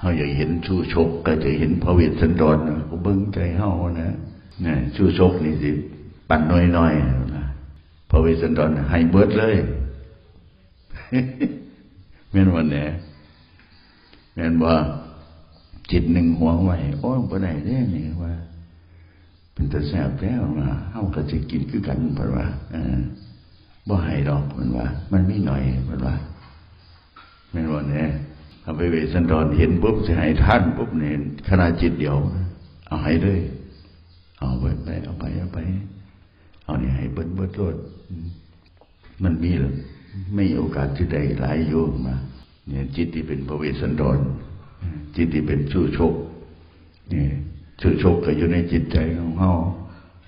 เขาอยากเห็นชู้ชก ก็จะเห็นพระเวสสันดรก็เบิ้งใจเฮานะนี่ชู้ชกนี่สิปั่นน้อยๆนะพระเวสสันดรให้เบิดเลยแม่นวันนี้แม่นว่าจิตหนึ่งหัวไหวโอ้ยบ่ได้เด้นี่ว่า เป็นตะแสบแล้วนะเฮาก็จะกินคือกันเพิ่นว่าเออบ่ให้ดอกเพิ่นว่า มันมีหน่อยเพิ่นว่าแม่นว่าเนี่ ยพระเวสสันดรเห็นปุ๊บสิให้ท่านปุ๊บเนี่ยขณะจิตเดียว เอาให้เลย เอาไปไปเอาไปเอาไป เอาเนี่ให้เบิดเบิดโลดมันมีหรือไม่โอกาสที่ใดหลายโยมมาเนี่ยจิตที่เป็นพระเวสสันดร จิตที่เป็นชู้ชกนี่ยชู้ชกก็อยู่ในจิตใจของเฮา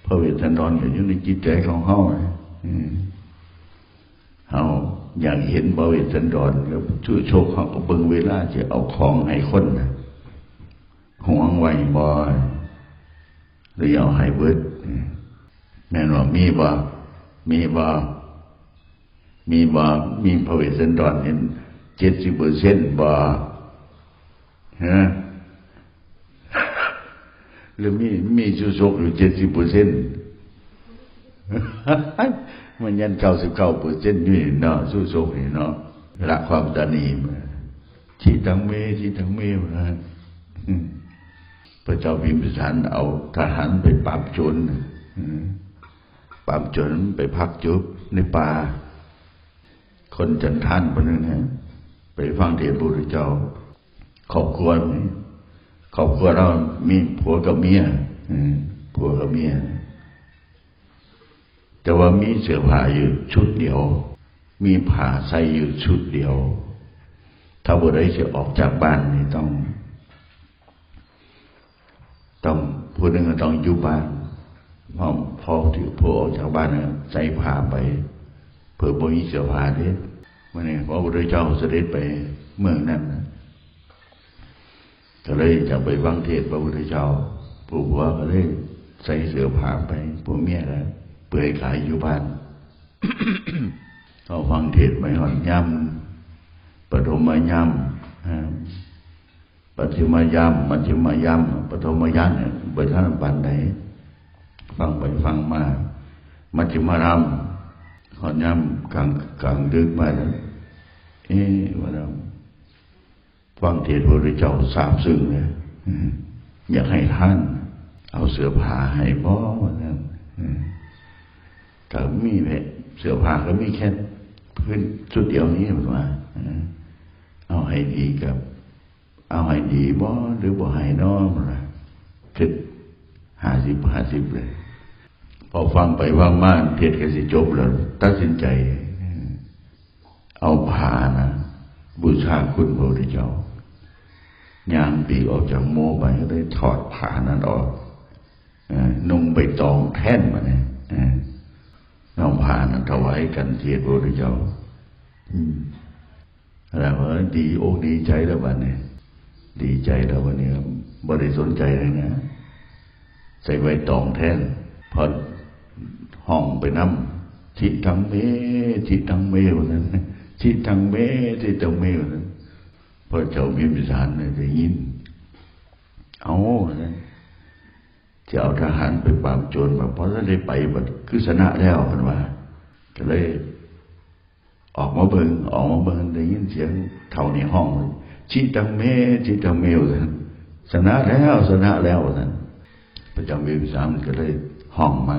พระเวสสันดรก็อยู่ในจิตใจของเฮาอืมเฮา อยากเห็นพระเวสสันดรกับชู้ชกเขาก็เบิ่งเวลาจะเอาของให้คนนะห่วงไว้บ่หรือเอาให้เบิดแม่นว่ามีบ่มีบ่มีบ่มีพระเวสสันดรเห็นเจ็ดสิบเปอร์เซ็นต์บ่ฮะหรือมีมีชูชกอยู่เจ็ดสิบเปอร์เซ็นต์ มันยันเก้าสิบเก้าเปอร์เซ็นต์อยู่เนาะสู้ชกนี่เนาะละความตานีมาชีตังเมชีตังเมนะพระเจ้าพิมพิสารเอาทหารไปปราบจรปราบจรไปพักจุบในป่า คนจันทานคนนึงนะไปฟังเทศน์พระพุทธเจ้าครอบครัวครอบครัวเรามีผัวกับเมียผัวกับเมีย แต่ว่ามีเสื้อผ้าอยู่ชุดเดียว มีผ้าใส่อยู่ชุดเดียว ถ้าบุตรจะออกจากบ้านนี่ต้อง ต้องผู้หนึ่งก็ต้องอยู่บ้านพอพอที่พอออกจากบ้านนะใส่ผ้าไปเพื่อบ่มีเสื้อผ้าเด็ดวันนี้พระพุทธเจ้าเสด็จไปเมืองนั้นนะก็เลยจะไปฟังเทศพระพุทธเจ้าผู้ผัวก็เลยใส่เสื้อผ้าไปผู้เมียก็ เปลือยกายอยู่บ้านเขาฟังเทศไม่หอนย่ำปฐมย่ำปฏิมย่ำมัจฉิมย่ำปฐมย่ำเนี่ยไปท่านปันไหนฟังไปฟังมามัจฉิมรำหอนย่ำกลางกลางดึกมาเอ๊ะว่าเราฟังเทศพระเจ้าทราบซึ้งเลยอยากให้ท่าน เอาเสื้อผ้าให้บ่ว่านั้น ก็มีแหละเสื้อผ้าก็มีแค่พื้นชุดเดียวนี้มันว่าเอาให้ดีกับ เอาให้ดีบ่หรือบ่ให้น้อมันว่าคิดห้าสิบห้าสิบเลย พอฟังไปว่างมากเทศก็สิจบแล้วตัดสินใจ เอาผ้านะบูชาคุณพระพุทธเจ้ายางปีออกจากโมไปก็ได้ถอดผ้านั้นออกนุ่งใบตองแท่นมาเนี่ย น้องผ้านั้นถวายกันเทียนพระพุทธเจ้าแล้วว่าดีโอ้ดีใจแล้ววันนี้ดีใจแล้ววันนี้บ่ได้สนใจเลยนะ ใส่ใบตองแท่นพอห้องไปน้ำทิทังเมทิทังเมวันนั้นทิทังเมทิทังเมวันนั้นพระเจ้าพิมพิสารเนี่ยได้ยิน เอาเนี่ย จะเอาทหารไปปราบโจรมาเพราะถ้านได้ไปมันคือชนะแล้วมันว่า ก็เลย ออกมาเบิงออกมาเบิงได้ยินเสียงเท่าในห้องชิตังเมชิตังเมวท่านชนะแล้วชนะแล้วท่านพระจ้าพิสารก็เลยห้องมา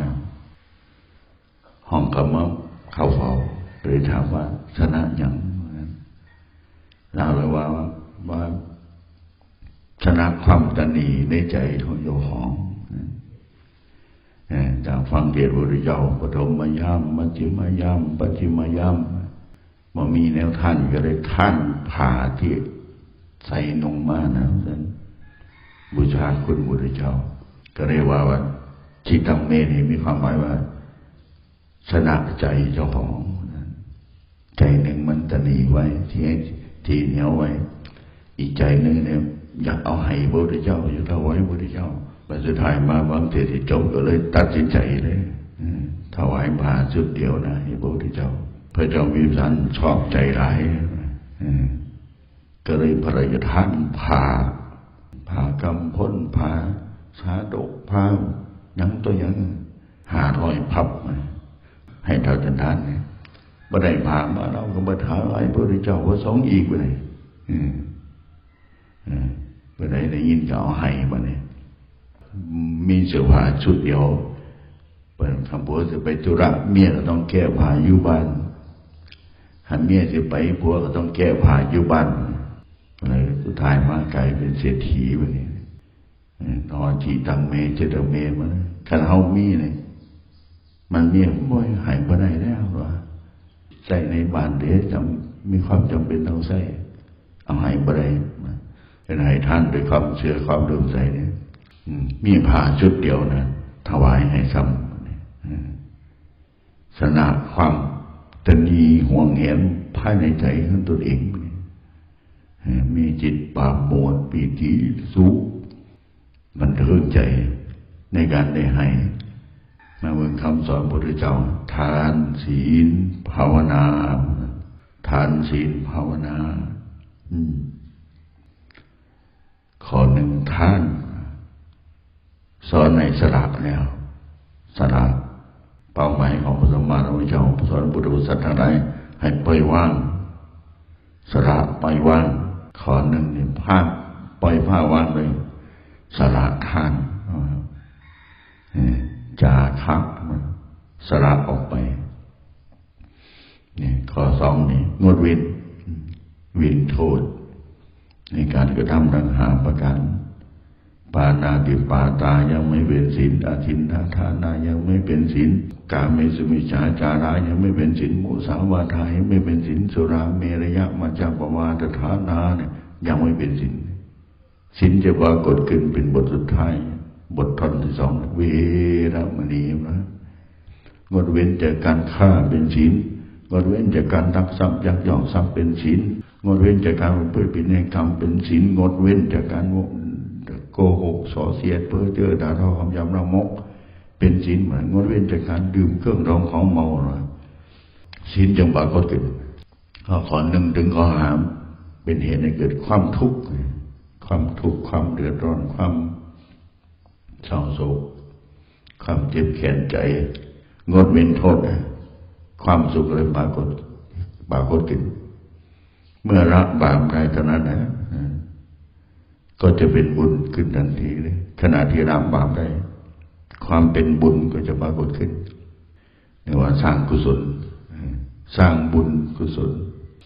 ห้องคำว่าเข้าเฝ้าเลยถามว่าชนะอย่างเราเลยว่าว่าชนะความตนีในใจของโยหอง จากฟังเทศน์พระพุทธเจ้าปฐมมายามมัจจิมายามปัจิมายามมามีแนวท่านก็เลยท่านผ่าที่ใส่นงมานะนั้นบูชาคุณพุทธเจ้า ก็เรียกว่าว่าจิตังเมนี่มีความหมายว่าชนะใจเจ้าของใจหนึ่งมันตนีไว้ ที่ที่เหนียวไว้ อีกใจหนึ่งเนี่ยอยากเอาให้พระพุทธเจ้าอยากถวายพระพุทธเจ้า ปัจจุบันมาบางเทศจบก็เลย ตัดสินใจเลยถวายผ้าชุดเดียวนะให้พระพุทธเจ้า พระเจ้าวิสันชอบใจร้ายก็เลยพระราชทานผ่าผ่ากำพ้นผ่าชาดกผ่ายังตัวยังหาร้อยพับให้เท่าจันทานเนี่ยบ่ได้ผ่ามาเราก็บ่ถามไอ้พระพุทธเจ้าว่าสองอีกบ่ได้อืมอืมบ่ได้ได้ยินก็เอาให้บ่เนี่ย มีเสื้อผ้าชุดเดียว เปิดคำพูดจะไปธุระเมียก็ต้องแก้ผ้าอยู่บ้านหันเมียจะไปผัวก็ต้องแก้ผ้าอยู่บ้านเลยสุดท้ายมากลายเป็นเศรษฐีวันนี้นอนจีตังเมเจตเมมันคันเฮามีเนี่ยมันเมียบ่อยหายบ่ได้แล้วหรอใส่ในบ้านเด้จำมีความจำเป็นต้องใส่เอาให้บ่ได้เป็นให้ท่านด้วยความเชื่อความเลื่อมใสเนี่ย มีผ้าชุดเดียวนะถวายให้ซ้ำสนะความตนีห่วงเห็นภายในใจของตนเอง มีจิตปราบโมดปีติสุขมันเทิงใจในการได้ให้มาเมืองคำสอนพระพุทธเจ้า ทานศีล ภาวนา ทานศีลภาวนาข้อหนึ่งท่าน ในสละแล้วสละเป้าหมายของพระสมมาพระเจ้าสอนพุทธบริษัททั้งหลายให้ปล่อยว่างสละปล่อยว่างขอหนึ่งนี่ผ้าปล่อยผ้าว่างเลยสละทานจาคักสละออกไปนี่ข้อสองนี่งดเว้นเว้นโทษ ในการกระทำดังหาประการ ปานาติปาตายังไม่เป็นศีลอาทินนาทานายังไม่เป็นศีลกาเมสุมิชาจารายังไม่เป็นศีลมุสาวาทายังไม่เป็นศีลสุราเมรยะมัจจปวาตฐานาเนี่ยยังไม่เป็นศีลศีลจะปรากฏขึ้นเป็นบทสุดท้าย บทท่อนที่สองเวรมณีนะงดเว้นจากการฆ่าเป็นศีลงดเว้นจากการทักทรัพย์ยักยอกทรัพย์เป็นศีลงดเว้นจากการเปิดปิดในกรรมเป็นศีลงดเว้นจากการ โกหกส่อเสียดเพ้อเจ้อด่าทอคำยำละมก เป็นศีลเหมือนงดเว้นจากการดื่มเครื่องรองของเมาศีลจังบากฏขึ้นข้อขอหนึ่งถึงข้อหาม เป็นเหตุให้เกิดความทุกข์ความทุกข์ความเดือดร้อนความเศร้าโศกความเจ็บแค้นใจ งดเว้นโทษ ความสุขเลยปรากฏปรากฏขึ้นเมื่อละบาปได้เท่านั้นนะ ก็จะเป็นบุญขึ้นทันทีเลยขณะที่ละบาปได้ ความเป็นบุญก็จะปรากฏขึ้นเรียกว่าสร้างกุศล สร้างบุญกุศล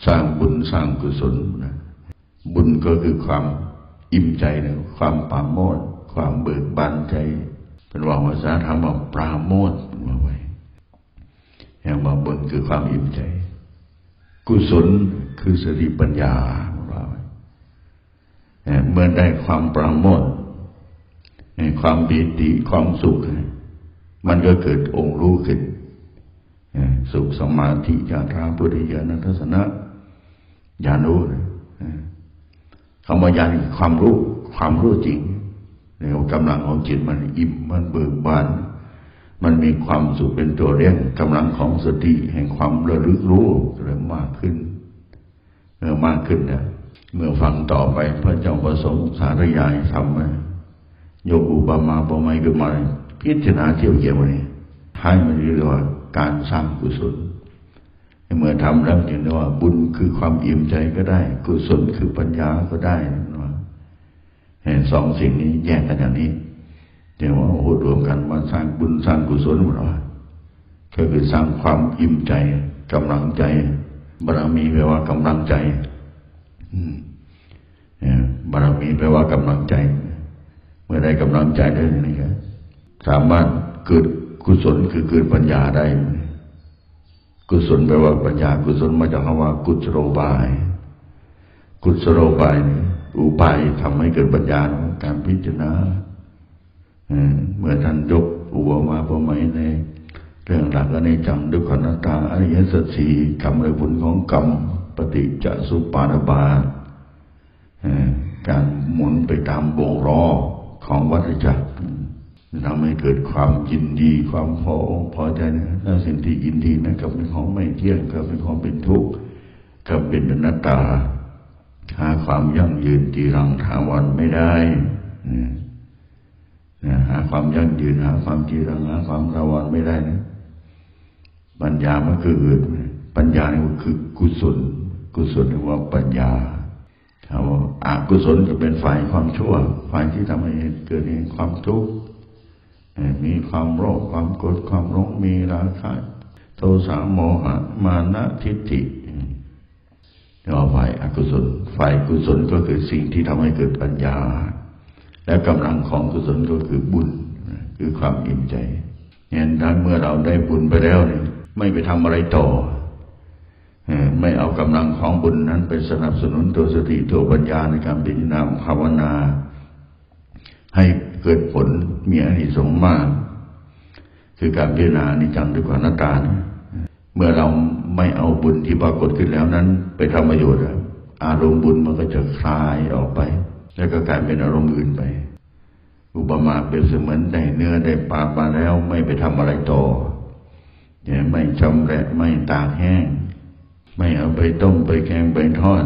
สร้างบุญสร้างกุศลนะบุญก็คือความอิ่มใจนะความปราโมทความเบิกบานใจ เป็นว่าภาษาธรรมว่าปราโมทมาไว้อย่างว่าบุญคือความอิ่มใจ กุศลคือสติปัญญา เมื่อได้ความปราโมทความปีติความสุข มันก็เกิดองค์รู้ขึ้นสุขสมาธิญาณราปุริยานัทสนะญาณรู้คำว่าญาณความรู้ ความรู้จริงในกำลังของจิตมันอิ่มมันเบิกบาน มันมีความสุขเป็นตัวเลี้ยงกำลังของสติแห่งความระลึกรู้เริ่มมากขึ้นเมื่อมากขึ้นเนี่ย เมื่อฟังต่อไปพระเจ้าประสงค์สารยายทำมายกอุปมาปไมยขึ้นมาพิจารณาเที่ยวเกี่ยวนี่ท้ายมันเรียกว่าการสร้างกุศลเมื่อทำแล้วจึงเรียกว่าบุญคือความอิ่มใจก็ได้ กุศลคือปัญญาก็ได้นะเห็นสองสิ่งนี้แยกกันอย่างนี้เดี๋ยวว่าโอ้รวมกันมาสร้างบุญสร้างกุศลหมดเลยก็คือสร้างความอิ่มใจกำลังใจบารมีแปลว่ากำลังใจ บารมีแปลว่ากำลังใจ เมื่อได้กำลังใจได้นี่ก็สามารถเกิดกุศลคือเกิดปัญญาได้ กุศลแปลว่าปัญญา กุศลมาจากคำว่า กุศโลบาย กุศโลบายอุบายทำให้เกิดปัญญาการพิจารณาเมื่อท่านยกอุบมาประมาในเรื่องหลักอนิจจังดุขันตาอริยสัจสี่กรรมและผลของกรรม ปฏิจจสุปาณบาการหมุนไปตามวงล้อของวัฏจักรทำให้เกิดความยินดีความพอพอใจนะถ้าสิ่งที่ยินดีนะกับเป็นของไม่เที่ยงกับเป็นของเป็นทุกข์กับเป็นอนัตตาหาความยั่งยืนจีรังถาวรไม่ได้นะหาความยั่งยืนหาความจีรังหาความถาวรไม่ได้นะปัญญามันคือเกิดปัญญานี่คือกุศล กุศลเรียกว่าปัญญาคำว่าอากุศลก็เป็นฝ่ายความชั่ว ฝ่ายที่ทำให้เกิดความทุกข์มีความโรคความโกรธความร้องมีราคะโทสะโมหะมานะทิฏฐิเรียกว่าฝ่ายอากุศล ฝ่ายกุศลก็คือสิ่งที่ทำให้เกิดปัญญา และกำลังของกุศลก็คือบุญ คือความอิ่มใจเนี่ยถ้าเมื่อเราได้บุญไปแล้วเนี่ยไม่ไปทำอะไรต่อ ไม่เอากำลังของบุญนั้นไปสนับสนุนตัวสติตัวปัญญาในการพิจารณาภาวนา ให้เกิดผลมีอานิสงส์มาก คือการพิจารณานิจังด้วยความนัตตาเมื่อเราไม่เอาบุญที่ปรากฏขึ้นแล้วนั้น ไปทำประโยชน์อารมณ์บุญมันก็จะคลายออกไป แล้วก็กลายเป็นอารมณ์อื่นไป อุปมาเปรียบเสมือนได้เนื้อได้ปลามาแล้วไม่ไปทำอะไรต่อไม่ชำแหละไม่ตากแห้ง ไม่เอาไปต้มไปแกงไปทอด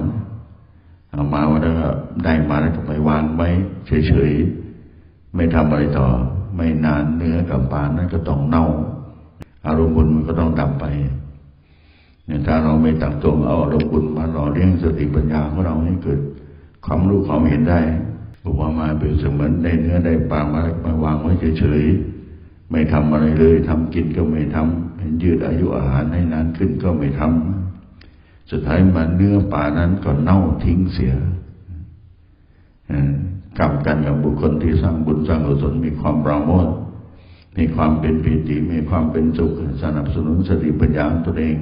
เอามาแล้วก็ได้มาแล้วก็ไปวางไว้เฉยๆ ไม่ทำอะไรต่อ ไม่นานเนื้อกับปลานั้นก็ต้องเน่า อารมณ์บุญมันก็ต้องดับไปเนี่ยถ้าเราไม่ตั้งตรงเอาอารมณ์บุญมาหล่อเลี้ยงสติปัญญาของเราให้เกิด ความรู้ความเห็นได้บอกว่ามาเป็นเสมือนได้เนื้อได้ปลามาแล้วมาวางไว้เฉยๆ ไม่ทำอะไรเลยทำกินก็ไม่ทำยืดอายุอาหารให้นานขึ้นก็ไม่ทำ สุดท้ายมันเนื้อปลานั้นก็เน่าทิ้งเสียกลับกันกับบุคคลที่สร้างบุญสร้างกุศลมีความปราโมทย์มีความเป็นปีติมีความเป็นสุขสนับสนุนสติปัญญาตัวเอง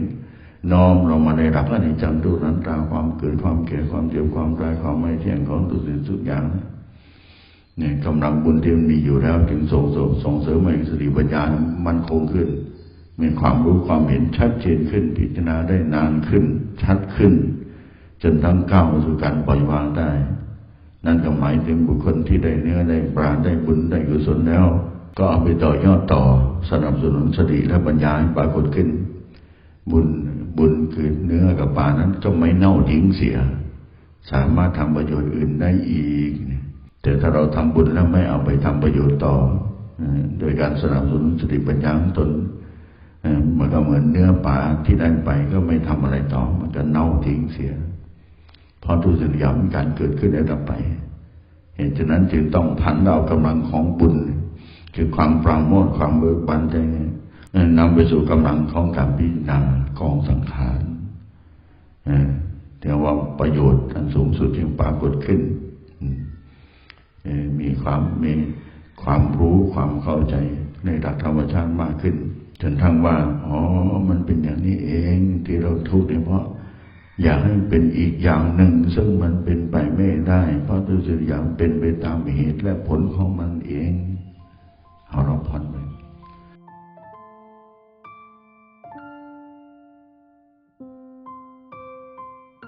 น้อมเรามาในรักอนิจจังดูนั้นตาความเกิดความแก่ความเจ็บความตายความไม่เที่ยงของทุกสิ่งทุกอย่างเนี่ยกำลังบุญที่มันมีอยู่แล้วจึงส่งเสริมส่งเสริมให้สติปัญญามันคงขึ้น มีความรู้ความเห็นชัดเจนขึ้น พิจารณาได้นานขึ้น ชัดขึ้น จนทั้งก้าวสู่การปล่อยวางได้ นั่นก็หมายถึงบุคคลที่ได้เนื้อได้ปราได้บุญได้กุศลแล้ว ก็เอาไปต่อยอดต่อสนับสนุนสติและปัญญาให้ปรากฏขึ้น บุญบุญคือเนื้อกับปลานั้นก็ไม่เน่าทิ้งเสีย สามารถทำประโยชน์อื่นได้อีก แต่ถ้าเราทำบุญแล้วไม่เอาไปทำประโยชน์ต่อ โดยการสนับสนุนสติปัญญาตน ก็เหมือนเนื้อปลาที่ได้ไปก็ไม่ทำอะไรต่อ มันก็เน่าทิ้งเสีย เพราะทุกสิ่งอย่างการเกิดขึ้นแล้วดับไป เหตุฉะนั้นจึงต้องพันเอากำลังของบุญ คือความปราโมทความเบิกบานใจนำไปสู่กำลังของการพิจารณากองสังขารแต่ว่าประโยชน์อันสูงสุดจึงปรากฏขึ้น มีความมีความรู้ความเข้าใจในหลักธรรมชาติมากขึ้น จนทั้งว่า อ๋อ มันเป็นอย่างนี้เองที่เราทุกข์เนี่ยเพราะ อยากให้เป็นอีกอย่างหนึ่ง ซึ่งมันเป็นไปไม่ได้ เพราะตัวอย่างเป็นไปตามเหตุและผลของมันเองเอาเราผ่อนไป